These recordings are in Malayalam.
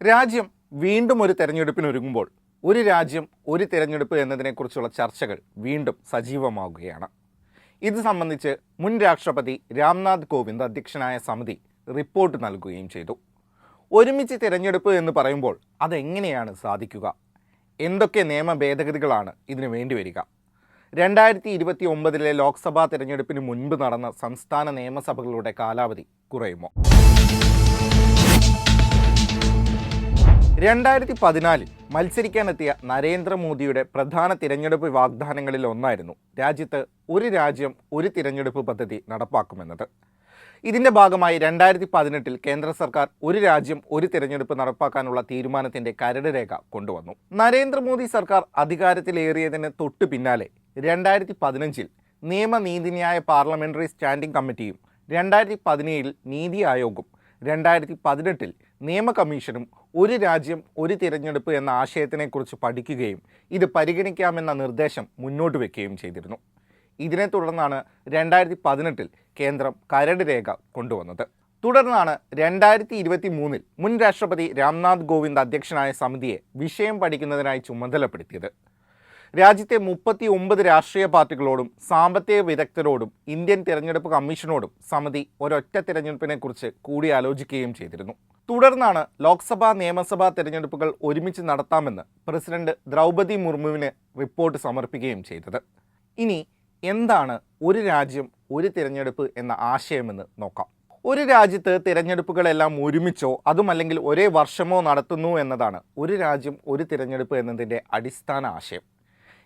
രാജ്യം വീണ്ടും ഒരു തെരഞ്ഞെടുപ്പിന് ഒരുങ്ങുമ്പോൾ ഒരു രാജ്യം ഒരു തിരഞ്ഞെടുപ്പ് എന്നതിനെക്കുറിച്ചുള്ള ചർച്ചകൾ വീണ്ടും സജീവമാവുകയാണ്. ഇത് സംബന്ധിച്ച് മുൻ രാഷ്ട്രപതി രാംനാഥ് കോവിന്ദ് അധ്യക്ഷനായ സമിതി റിപ്പോർട്ട് നൽകുകയും ചെയ്തു. ഒരുമിച്ച് തിരഞ്ഞെടുപ്പ് എന്ന് പറയുമ്പോൾ അതെങ്ങനെയാണ് സാധിക്കുക? എന്തൊക്കെ നിയമ ഭേദഗതികളാണ് ഇതിന് വേണ്ടി വരിക? രണ്ടായിരത്തി ഇരുപത്തി ഒമ്പതിലെ ലോക്സഭാ തിരഞ്ഞെടുപ്പിന് മുൻപ് നടന്ന സംസ്ഥാന നിയമസഭകളുടെ കാലാവധി കുറയുമോ? രണ്ടായിരത്തി പതിനാലിൽ മത്സരിക്കാനെത്തിയ നരേന്ദ്രമോദിയുടെ പ്രധാന തിരഞ്ഞെടുപ്പ് വാഗ്ദാനങ്ങളിൽ ഒന്നായിരുന്നു രാജ്യത്ത് ഒരു രാജ്യം ഒരു തിരഞ്ഞെടുപ്പ് പദ്ധതി നടപ്പാക്കുമെന്നത്. ഇതിന്റെ ഭാഗമായി രണ്ടായിരത്തി പതിനെട്ടിൽ കേന്ദ്ര സർക്കാർ ഒരു രാജ്യം ഒരു തിരഞ്ഞെടുപ്പ് നടപ്പാക്കാനുള്ള തീരുമാനത്തിന്റെ കരട് രേഖ കൊണ്ടുവന്നു. നരേന്ദ്രമോദി സർക്കാർ അധികാരത്തിലേറിയതിന് തൊട്ടു പിന്നാലെ രണ്ടായിരത്തി പതിനഞ്ചിൽ നിയമനീതിന്യായ പാർലമെന്ററി സ്റ്റാൻഡിംഗ് കമ്മിറ്റിയും രണ്ടായിരത്തി പതിനേഴിൽ നീതി ആയോഗും രണ്ടായിരത്തി പതിനെട്ടിൽ നിയമ കമ്മീഷനും ഒരു രാജ്യം ഒരു തിരഞ്ഞെടുപ്പ് എന്ന ആശയത്തിനെക്കുറിച്ച് പഠിക്കുകയും ഇത് പരിഗണിക്കാമെന്ന നിർദ്ദേശം മുന്നോട്ട് വയ്ക്കുകയും ചെയ്തിരുന്നു. ഇതിനെ തുടർന്നാണ് രണ്ടായിരത്തി പതിനെട്ടിൽ കേന്ദ്രം കരട് രേഖ കൊണ്ടുവന്നത്. തുടർന്നാണ് രണ്ടായിരത്തി ഇരുപത്തി മൂന്നിൽ മുൻ രാഷ്ട്രപതി രാംനാഥ് കോവിന്ദ് അധ്യക്ഷനായ സമിതിയെ വിഷയം പഠിക്കുന്നതിനായി ചുമതലപ്പെടുത്തിയത്. രാജ്യത്തെ മുപ്പത്തി ഒമ്പത് രാഷ്ട്രീയ പാർട്ടികളോടും സാമ്പത്തിക വിദഗ്ധരോടും ഇന്ത്യൻ തിരഞ്ഞെടുപ്പ് കമ്മീഷനോടും സമിതി ഒരൊറ്റ തിരഞ്ഞെടുപ്പിനെക്കുറിച്ച് കൂടിയാലോചിക്കുകയും ചെയ്തിരുന്നു. തുടർന്നാണ് ലോക്സഭാ നിയമസഭാ തെരഞ്ഞെടുപ്പുകൾ ഒരുമിച്ച് നടത്താമെന്ന് പ്രസിഡന്റ് ദ്രൗപതി മുർമുവിന് റിപ്പോർട്ട് സമർപ്പിക്കുകയും ചെയ്തത്. ഇനി എന്താണ് ഒരു രാജ്യം ഒരു തിരഞ്ഞെടുപ്പ് എന്ന ആശയമെന്ന് നോക്കാം. ഒരു രാജ്യത്ത് തിരഞ്ഞെടുപ്പുകളെല്ലാം ഒരുമിച്ചോ അതുമല്ലെങ്കിൽ ഒരേ വർഷമോ നടത്തുന്നു എന്നതാണ് ഒരു രാജ്യം ഒരു തിരഞ്ഞെടുപ്പ് എന്നതിന്റെ അടിസ്ഥാന ആശയം.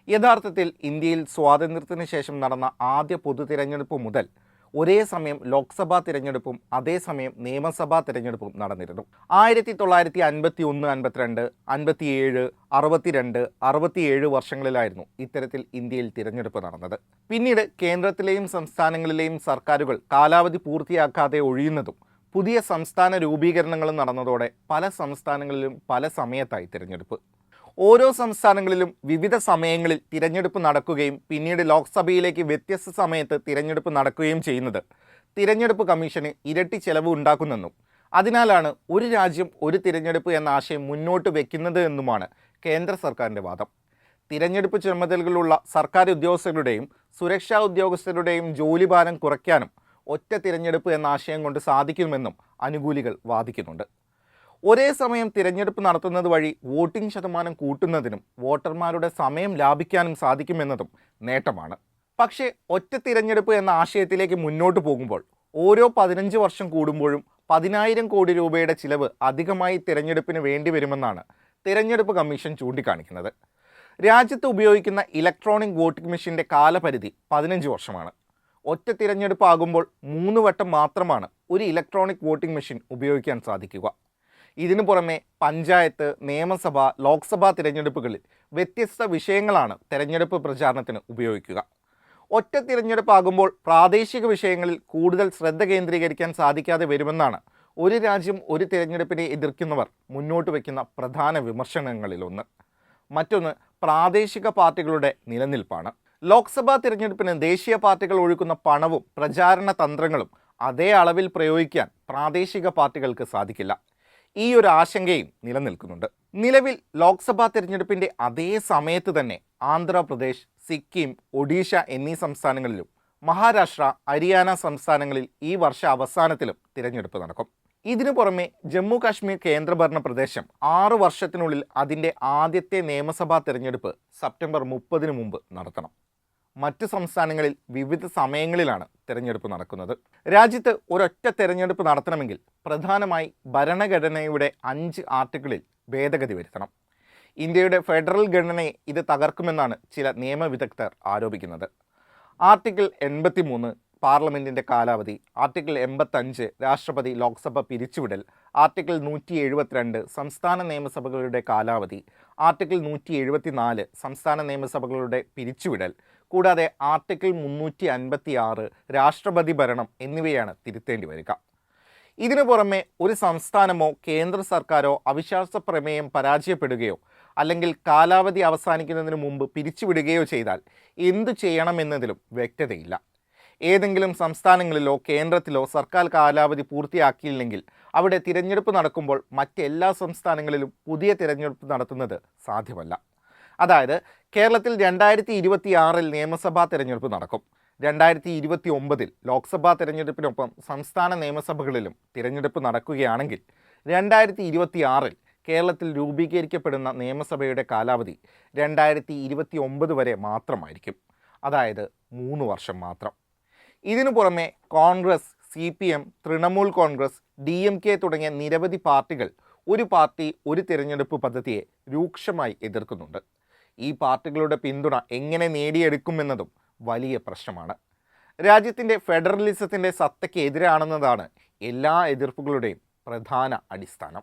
യഥാർത്ഥത്തിൽ ഇന്ത്യയിൽ സ്വാതന്ത്ര്യത്തിന് ശേഷം നടന്ന ആദ്യ പൊതു തിരഞ്ഞെടുപ്പ് മുതൽ ഒരേ സമയം ലോക്സഭാ തിരഞ്ഞെടുപ്പും അതേസമയം നിയമസഭാ തിരഞ്ഞെടുപ്പും നടന്നിരുന്നു. ആയിരത്തി തൊള്ളായിരത്തി അൻപത്തി ഒന്ന് അൻപത്തിരണ്ട് അൻപത്തിയേഴ് അറുപത്തിരണ്ട് അറുപത്തിയേഴ് വർഷങ്ങളിലായിരുന്നു ഇത്തരത്തിൽ ഇന്ത്യയിൽ തിരഞ്ഞെടുപ്പ് നടന്നത്. പിന്നീട് കേന്ദ്രത്തിലെയും സംസ്ഥാനങ്ങളിലെയും സർക്കാരുകൾ കാലാവധി പൂർത്തിയാക്കാതെ ഒഴിയുന്നതും പുതിയ സംസ്ഥാന രൂപീകരണങ്ങളും നടന്നതോടെ പല സംസ്ഥാനങ്ങളിലും പല സമയത്തായി തിരഞ്ഞെടുപ്പ്. ഓരോ സംസ്ഥാനങ്ങളിലും വിവിധ സമയങ്ങളിൽ തിരഞ്ഞെടുപ്പ് നടക്കുകയും പിന്നീട് ലോക്സഭയിലേക്ക് വ്യത്യസ്ത സമയത്ത് തിരഞ്ഞെടുപ്പ് നടക്കുകയും ചെയ്യുന്നത്. തിരഞ്ഞെടുപ്പ് കമ്മീഷന് ഇരട്ടി ചെലവ് ഉണ്ടാക്കുന്നെന്നും അതിനാലാണ് ഒരു രാജ്യം ഒരു തിരഞ്ഞെടുപ്പ് എന്ന ആശയം മുന്നോട്ട് വെക്കുന്നത് എന്നുമാണ് കേന്ദ്ര സർക്കാരിന്റെ വാദം. തിരഞ്ഞെടുപ്പ് ചുമതലകളുള്ള സർക്കാർ ഉദ്യോഗസ്ഥരുടെയും സുരക്ഷാ ഉദ്യോഗസ്ഥരുടെയും ജോലിഭാരം കുറയ്ക്കാനും ഒറ്റ തിരഞ്ഞെടുപ്പ് എന്ന ആശയം കൊണ്ട് സാധിക്കുമെന്നും അനുകൂലികൾ വാദിക്കുന്നുണ്ട്. ഒരേ സമയം തിരഞ്ഞെടുപ്പ് നടത്തുന്നത് വഴി വോട്ടിംഗ് ശതമാനം കൂട്ടുന്നതിനും വോട്ടർമാരുടെ സമയം ലാഭിക്കാനും സാധിക്കുമെന്നതും നേട്ടമാണ്. പക്ഷേ ഒറ്റ തിരഞ്ഞെടുപ്പ് എന്ന ആശയത്തിലേക്ക് മുന്നോട്ട് പോകുമ്പോൾ ഓരോ പതിനഞ്ച് വർഷം കൂടുമ്പോഴും പതിനായിരം കോടി രൂപയുടെ ചിലവ് അധികമായി തിരഞ്ഞെടുപ്പിന് വേണ്ടി വരുമെന്നാണ് തിരഞ്ഞെടുപ്പ് കമ്മീഷൻ ചൂണ്ടിക്കാണിക്കുന്നത്. രാജ്യത്ത് ഉപയോഗിക്കുന്ന ഇലക്ട്രോണിക് വോട്ടിംഗ് മെഷീന്റെ കാലപരിധി പതിനഞ്ച് വർഷമാണ്. ഒറ്റ തിരഞ്ഞെടുപ്പ് ആകുമ്പോൾ മൂന്ന് വട്ടം മാത്രമാണ് ഒരു ഇലക്ട്രോണിക് വോട്ടിംഗ് മെഷീൻ ഉപയോഗിക്കാൻ സാധിക്കുക. ഇതിനു പുറമെ പഞ്ചായത്ത് നിയമസഭ ലോക്സഭാ തിരഞ്ഞെടുപ്പുകളിൽ വ്യത്യസ്ത വിഷയങ്ങളാണ് തിരഞ്ഞെടുപ്പ് പ്രചാരണത്തിന് ഉപയോഗിക്കുക. ഒറ്റ തിരഞ്ഞെടുപ്പാകുമ്പോൾ പ്രാദേശിക വിഷയങ്ങളിൽ കൂടുതൽ ശ്രദ്ധ കേന്ദ്രീകരിക്കാൻ സാധിക്കാതെ വരുമെന്നാണ് ഒരു രാജ്യം ഒരു തിരഞ്ഞെടുപ്പിനെ എതിർക്കുന്നവർ മുന്നോട്ട് വയ്ക്കുന്ന പ്രധാന വിമർശനങ്ങളിലൊന്ന്. മറ്റൊന്ന് പ്രാദേശിക പാർട്ടികളുടെ നിലനിൽപ്പാണ്. ലോക്സഭാ തിരഞ്ഞെടുപ്പിന് ദേശീയ പാർട്ടികൾ ഒഴുക്കുന്ന പണവും പ്രചാരണ തന്ത്രങ്ങളും അതേ അളവിൽ പ്രയോഗിക്കാൻ പ്രാദേശിക പാർട്ടികൾക്ക് സാധിക്കില്ല. ഈ ഒരു ആശങ്കയും നിലനിൽക്കുന്നുണ്ട്. നിലവിൽ ലോക്സഭാ തിരഞ്ഞെടുപ്പിന്റെ അതേ സമയത്ത് തന്നെ ആന്ധ്രാപ്രദേശ് സിക്കിം ഒഡീഷ എന്നീ സംസ്ഥാനങ്ങളിലും മഹാരാഷ്ട്ര ഹരിയാന സംസ്ഥാനങ്ങളിൽ ഈ വർഷ അവസാനത്തിലും തിരഞ്ഞെടുപ്പ് നടക്കും. ഇതിനു പുറമെ ജമ്മു കാശ്മീർ കേന്ദ്രഭരണ പ്രദേശം ആറു വർഷത്തിനുള്ളിൽ അതിന്റെ ആദ്യത്തെ നിയമസഭാ തിരഞ്ഞെടുപ്പ് സെപ്റ്റംബർ മുപ്പതിനു മുമ്പ് നടത്തണം. മറ്റ് സംസ്ഥാനങ്ങളിൽ വിവിധ സമയങ്ങളിലാണ് തിരഞ്ഞെടുപ്പ് നടക്കുന്നത്. രാജ്യത്ത് ഒരൊറ്റ തിരഞ്ഞെടുപ്പ് നടത്തണമെങ്കിൽ പ്രധാനമായി ഭരണഘടനയുടെ അഞ്ച് ആർട്ടിക്കിളിൽ ഭേദഗതി വരുത്തണം. ഇന്ത്യയുടെ ഫെഡറൽ ഘടനയെ ഇത് തകർക്കുമെന്നാണ് ചില നിയമവിദഗ്ധർ ആരോപിക്കുന്നത്. ആർട്ടിക്കിൾ എൺപത്തി മൂന്ന് പാർലമെന്റിന്റെ കാലാവധി ആർട്ടിക്കിൾ എൺപത്തഞ്ച് രാഷ്ട്രപതി ലോക്സഭ പിരിച്ചുവിടൽ ആർട്ടിക്കിൾ നൂറ്റി എഴുപത്തിരണ്ട് സംസ്ഥാന നിയമസഭകളുടെ കാലാവധി ആർട്ടിക്കിൾ നൂറ്റി എഴുപത്തിനാല് സംസ്ഥാന നിയമസഭകളുടെ പിരിച്ചുവിടൽ കൂടാതെ ആർട്ടിക്കിൾ മുന്നൂറ്റി അൻപത്തി ആറ് രാഷ്ട്രപതി ഭരണം എന്നിവയാണ് തിരുത്തേണ്ടി വരിക. ഇതിനു പുറമെ ഒരു സംസ്ഥാനമോ കേന്ദ്ര സർക്കാരോ അവിശ്വാസ പ്രമേയം പരാജയപ്പെടുകയോ അല്ലെങ്കിൽ കാലാവധി അവസാനിക്കുന്നതിന് മുമ്പ് പിരിച്ചുവിടുകയോ ചെയ്താൽ എന്തു ചെയ്യണമെന്നതിലും വ്യക്തതയില്ല. ഏതെങ്കിലും സംസ്ഥാനങ്ങളിലോ കേന്ദ്രത്തിലോ സർക്കാർ കാലാവധി പൂർത്തിയാക്കിയില്ലെങ്കിൽ അവിടെ തിരഞ്ഞെടുപ്പ് നടക്കുമ്പോൾ മറ്റെല്ലാ സംസ്ഥാനങ്ങളിലും പുതിയ തിരഞ്ഞെടുപ്പ് നടത്തുന്നത് സാധ്യമല്ല. അതായത് കേരളത്തിൽ രണ്ടായിരത്തി ഇരുപത്തി ആറിൽ നിയമസഭാ തിരഞ്ഞെടുപ്പ് നടക്കും. രണ്ടായിരത്തി ഇരുപത്തി ഒമ്പതിൽ ലോക്സഭാ തിരഞ്ഞെടുപ്പിനൊപ്പം സംസ്ഥാന നിയമസഭകളിലും തിരഞ്ഞെടുപ്പ് നടക്കുകയാണെങ്കിൽ രണ്ടായിരത്തി ഇരുപത്തി ആറിൽ കേരളത്തിൽ രൂപീകരിക്കപ്പെടുന്ന നിയമസഭയുടെ കാലാവധി രണ്ടായിരത്തി ഇരുപത്തി ഒമ്പത് വരെ മാത്രമായിരിക്കും. അതായത് മൂന്ന് വർഷം മാത്രം. ഇതിനു പുറമെ Congress C P M Trinamool Congress D M K തുടങ്ങിയ നിരവധി പാർട്ടികൾ ഒരു പാർട്ടി ഒരു തിരഞ്ഞെടുപ്പ് പദ്ധതിയെ രൂക്ഷമായി എതിർക്കുന്നുണ്ട്. ഈ പാർട്ടികളുടെ പിന്തുണ എങ്ങനെ നേടിയെടുക്കുമെന്നതും വലിയ പ്രശ്നമാണ്. രാജ്യത്തിന്റെ ഫെഡറലിസത്തിന്റെ സത്തയ്ക്ക് എതിരാണെന്നതാണ് എല്ലാ എതിർപ്പുകളുടെയും പ്രധാന അടിസ്ഥാനം.